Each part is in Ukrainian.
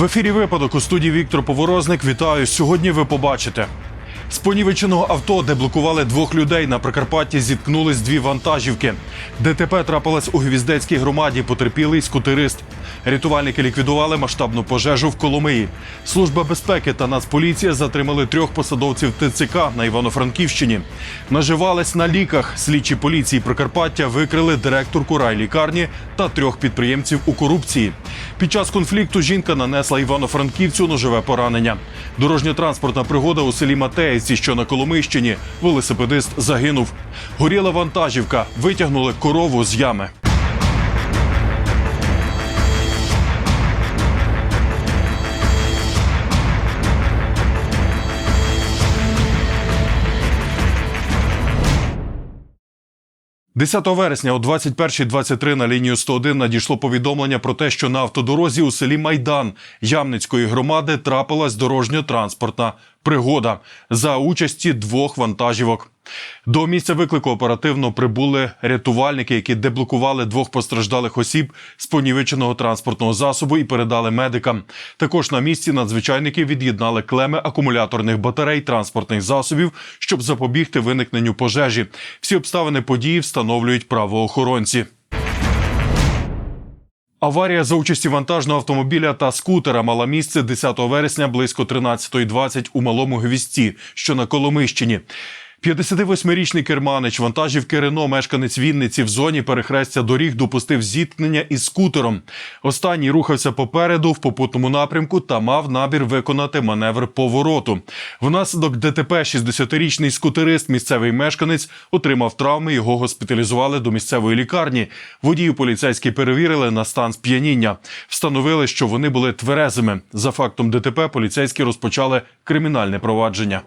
В ефірі випадок у студії Віктор Поворозник. Вітаю. Сьогодні ви побачите. З понівеченого авто, де блокували двох людей на Прикарпатті, зіткнулись дві вантажівки. ДТП трапилось у Гвіздецькій громаді. Потерпілий скутерист. Рятувальники ліквідували масштабну пожежу в Коломиї. Служба безпеки та Нацполіція затримали трьох посадовців ТЦК на Івано-Франківщині. Наживались на ліках. Слідчі поліції Прикарпаття викрили директорку райлікарні та трьох підприємців у корупції. Під час конфлікту жінка нанесла Івано-Франківцю ножове поранення. Дорожньо-транспортна пригода у селі Матеївці, що на Коломийщині. Велосипедист загинув. Горіла вантажівка, витягнули корову з ями. – 10 вересня о 21.23 на лінію 101 надійшло повідомлення про те, що на автодорозі у селі Майдан Ямницької громади трапилась дорожньо-транспортна пригода за участі двох вантажівок. До місця виклику оперативно прибули рятувальники, які деблокували двох постраждалих осіб з понівеченого транспортного засобу і передали медикам. Також на місці надзвичайники від'єднали клеми акумуляторних батарей транспортних засобів, щоб запобігти виникненню пожежі. Всі обставини події встановлюють правоохоронці. Аварія за участі вантажного автомобіля та скутера мала місце 10 вересня близько 13.20 у малому гвісті, що на Коломищині. 58-річний керманич вантажівки Рено, мешканець Вінниці в зоні перехрестя доріг допустив зіткнення із скутером. Останній рухався попереду в попутному напрямку та мав намір виконати маневр повороту. Внаслідок ДТП 60-річний скутерист, місцевий мешканець, отримав травми. Його госпіталізували до місцевої лікарні. Водію поліцейські перевірили на стан сп'яніння. Встановили, що вони були тверезими. За фактом ДТП поліцейські розпочали кримінальне провадження.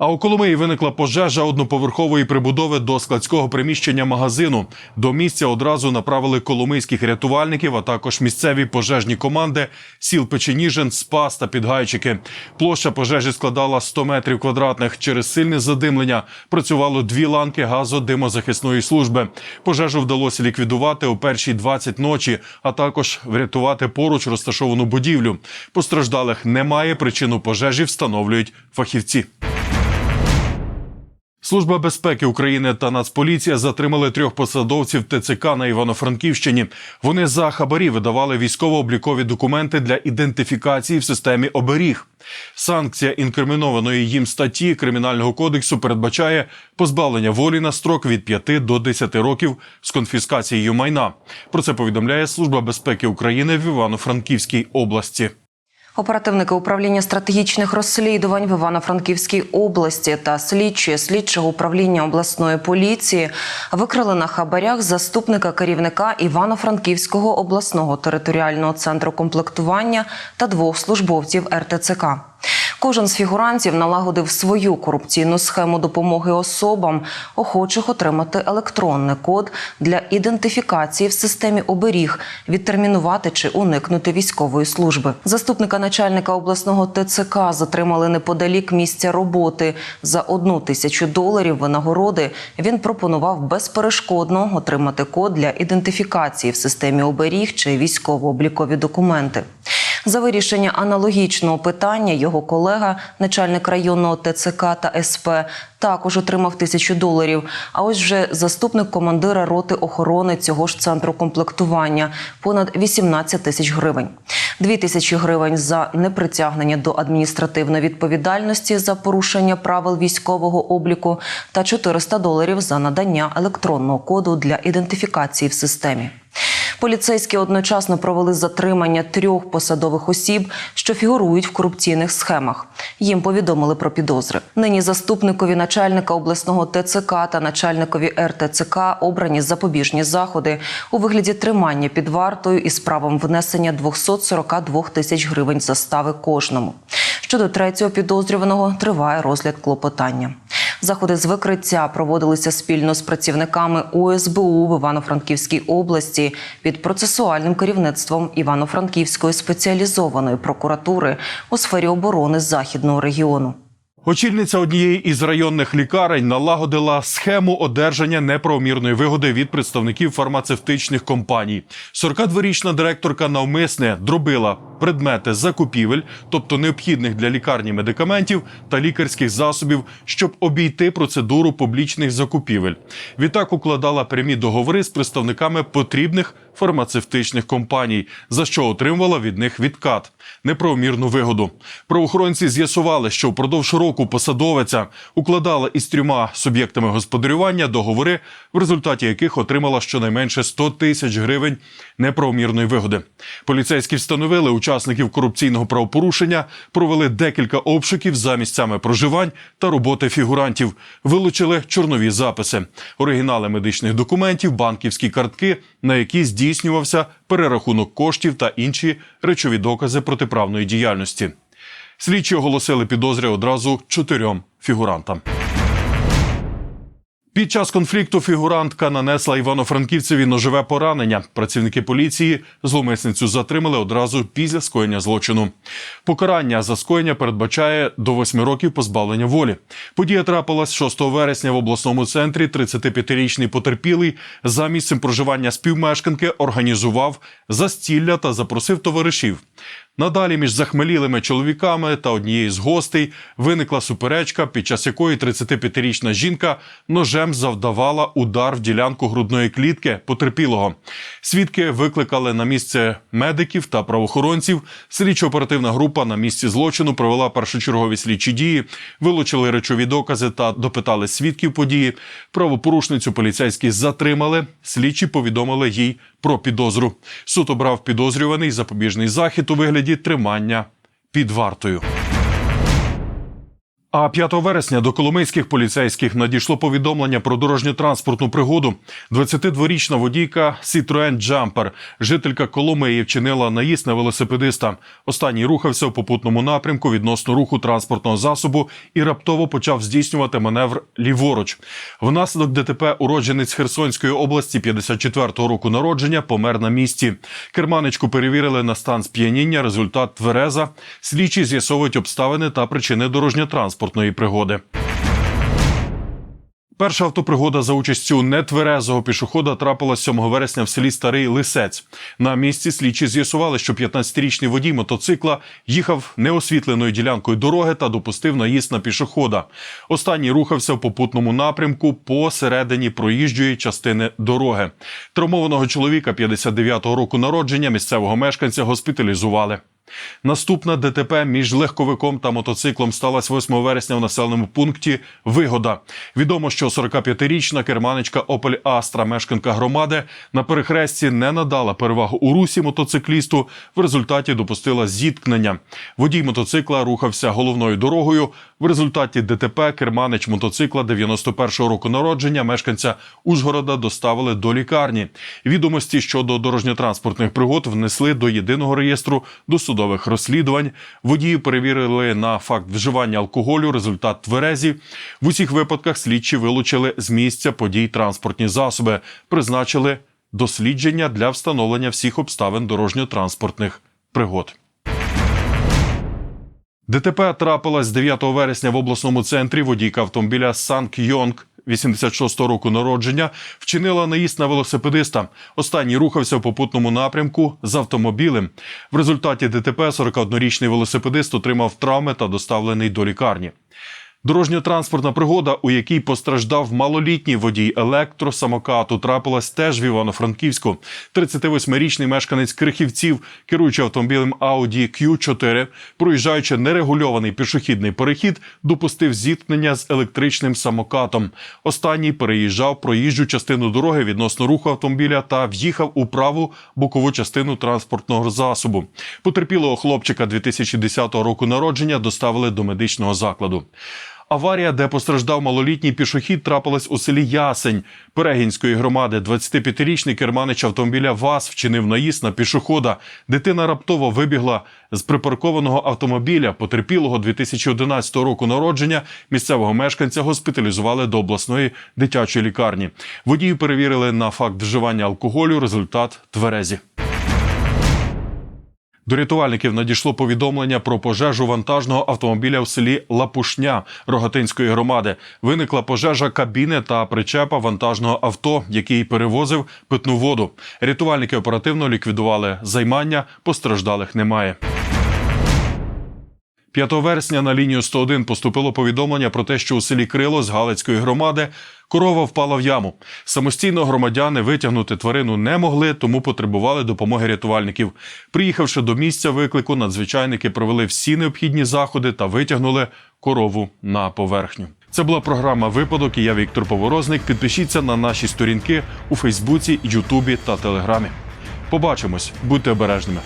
А у Коломиї виникла пожежа одноповерхової прибудови до складського приміщення магазину. До місця одразу направили коломийських рятувальників, а також місцеві пожежні команди сіл Печеніжин, Спас та Підгайчики. Площа пожежі складала 100 метрів квадратних. Через сильне задимлення працювало дві ланки газодимозахисної служби. Пожежу вдалося ліквідувати о першій 20 ночі, а також врятувати поруч розташовану будівлю. Постраждалих немає. Причину пожежі встановлюють фахівці. Служба безпеки України та Нацполіція затримали трьох посадовців ТЦК на Івано-Франківщині. Вони за хабарі видавали військово-облікові документи для ідентифікації в системі оберіг. Санкція інкримінованої їм статті Кримінального кодексу передбачає позбавлення волі на строк від 5 до 10 років з конфіскацією майна. Про це повідомляє Служба безпеки України в Івано-Франківській області. Оперативники управління стратегічних розслідувань в Івано-Франківській області та слідчі слідчого управління обласної поліції викрили на хабарях заступника керівника Івано-Франківського обласного територіального центру комплектування та двох службовців РТЦК. Кожен з фігурантів налагодив свою корупційну схему допомоги особам, охочих отримати електронний код для ідентифікації в системі оберіг, відтермінувати чи уникнути військової служби. Заступника начальника обласного ТЦК затримали неподалік місця роботи. За одну тисячу доларів винагороди він пропонував безперешкодно отримати код для ідентифікації в системі оберіг чи військово-облікові документи. За вирішення аналогічного питання його колега, начальник районного ТЦК та СП, також отримав тисячу доларів. А ось вже заступник командира роти охорони цього ж центру комплектування понад 18 тисяч гривень. Дві тисячі гривень за непритягнення до адміністративної відповідальності за порушення правил військового обліку та 400 доларів за надання електронного коду для ідентифікації в системі. Поліцейські одночасно провели затримання трьох посадових осіб, що фігурують в корупційних схемах. Їм повідомили про підозри. Нині заступникові начальника обласного ТЦК та начальникові РТЦК обрані запобіжні заходи у вигляді тримання під вартою із правом внесення 242 тисяч гривень застави кожному. Щодо третього підозрюваного триває розгляд клопотання. Заходи з викриття проводилися спільно з працівниками ОСБУ в Івано-Франківській області під процесуальним керівництвом Івано-Франківської спеціалізованої прокуратури у сфері оборони західного регіону. Очільниця однієї із районних лікарень налагодила схему одержання неправомірної вигоди від представників фармацевтичних компаній. 42-річна директорка навмисне дробила предмети закупівель, тобто необхідних для лікарні медикаментів та лікарських засобів, щоб обійти процедуру публічних закупівель. Відтак укладала прямі договори з представниками потрібних фармацевтичних компаній, за що отримувала від них відкат неправомірну вигоду. Правоохоронці з'ясували, що впродовж року посадовиця укладала із трьома суб'єктами господарювання договори, в результаті яких отримала щонайменше 100 тисяч гривень неправомірної вигоди. Поліцейські встановили учасників корупційного правопорушення, провели декілька обшуків за місцями проживань та роботи фігурантів, вилучили чорнові записи, оригінали медичних документів, банківські картки, на які здійснювався перерахунок коштів та інші речові докази протиправної діяльності. Слідчі оголосили підозри одразу чотирьом фігурантам. Під час конфлікту фігурантка нанесла Івано-Франківцеві ножове поранення. Працівники поліції зловмисницю затримали одразу після скоєння злочину. Покарання за скоєння передбачає до восьми років позбавлення волі. Подія трапилась 6 вересня в обласному центрі. 35-річний потерпілий за місцем проживання співмешканки організував застілля та запросив товаришів. Надалі між захмелілими чоловіками та однією з гостей виникла суперечка, під час якої 35-річна жінка ножем завдавала удар в ділянку грудної клітки потерпілого. Свідки викликали на місце медиків та правоохоронців. Слідчо-оперативна група на місці злочину провела першочергові слідчі дії, вилучили речові докази та допитали свідків події. Правопорушницю поліцейські затримали. Слідчі повідомили їй про підозру. Суд обрав підозрюваний запобіжний захід у вигляді тримання під вартою. А 5 вересня до коломийських поліцейських надійшло повідомлення про дорожньо-транспортну пригоду. 22-річна водійка Citroen Jumper, жителька Коломиї, вчинила наїзд на велосипедиста. Останній рухався в попутному напрямку відносно руху транспортного засобу і раптово почав здійснювати маневр ліворуч. Внаслідок ДТП уродженець Херсонської області 54-го року народження помер на місці. Керманичку перевірили на стан сп'яніння. Результат твереза. Слідчі з'ясовують обставини та причини дорожньо-транспортної пригоди. Перша автопригода за участю нетверезого пішохода трапилась 7 вересня в селі Старий Лисець. На місці слідчі з'ясували, що 15-річний водій мотоцикла їхав неосвітленою ділянкою дороги та допустив наїзд на пішохода. Останній рухався в попутному напрямку посередині проїжджої частини дороги. Травмованого чоловіка 59-го року народження місцевого мешканця госпіталізували. Наступна ДТП між легковиком та мотоциклом сталася 8 вересня в населеному пункті Вигода. Відомо, що 45-річна керманичка Опель Астра, мешканка громади, на перехресті не надала перевагу у русі мотоциклісту. В результаті допустила зіткнення. Водій мотоцикла рухався головною дорогою. В результаті ДТП керманич мотоцикла 91-го року народження мешканця Ужгорода доставили до лікарні. Відомості щодо дорожньо-транспортних пригод внесли до єдиного реєстру досудових розслідувань. Водії перевірили на факт вживання алкоголю. Результат тверезі. В усіх випадках слідчі вилучили з місця подій транспортні засоби, призначили дослідження для встановлення всіх обставин дорожньо-транспортних пригод. ДТП трапилось 9 вересня в обласному центрі. Водійка автомобіля Санк Йонг 86 року народження вчинила наїзд на велосипедиста. Останній рухався в попутному напрямку з автомобілем. В результаті ДТП 41-річний велосипедист отримав травми та доставлений до лікарні. Дорожньо-транспортна пригода, у якій постраждав малолітній водій електросамокату, трапилась теж в Івано-Франківську. 38-річний мешканець Крихівців, керуючи автомобілем Audi Q4, проїжджаючи нерегульований пішохідний перехід, допустив зіткнення з електричним самокатом. Останній переїжджав проїжджу частину дороги відносно руху автомобіля та в'їхав у праву бокову частину транспортного засобу. Потерпілого хлопчика 2010 року народження доставили до медичного закладу. Аварія, де постраждав малолітній пішохід, трапилась у селі Ясень Перегінської громади. 25-річний керманич автомобіля ВАЗ вчинив наїзд на пішохода. Дитина раптово вибігла з припаркованого автомобіля. Потерпілого 2011 року народження місцевого мешканця госпіталізували до обласної дитячої лікарні. Водії перевірили на факт вживання алкоголю. Результат тверезі. До рятувальників надійшло повідомлення про пожежу вантажного автомобіля в селі Лапушня Рогатинської громади. Виникла пожежа кабіни та причепа вантажного авто, який перевозив питну воду. Рятувальники оперативно ліквідували займання, постраждалих немає. 5 вересня на лінію 101 поступило повідомлення про те, що у селі Крило з Галицької громади корова впала в яму. Самостійно громадяни витягнути тварину не могли, тому потребували допомоги рятувальників. Приїхавши до місця виклику, надзвичайники провели всі необхідні заходи та витягнули корову на поверхню. Це була програма Випадок. і Я Віктор Поворозник. Підпишіться на наші сторінки у Фейсбуці, Ютубі та Телеграмі. Побачимось, будьте обережними.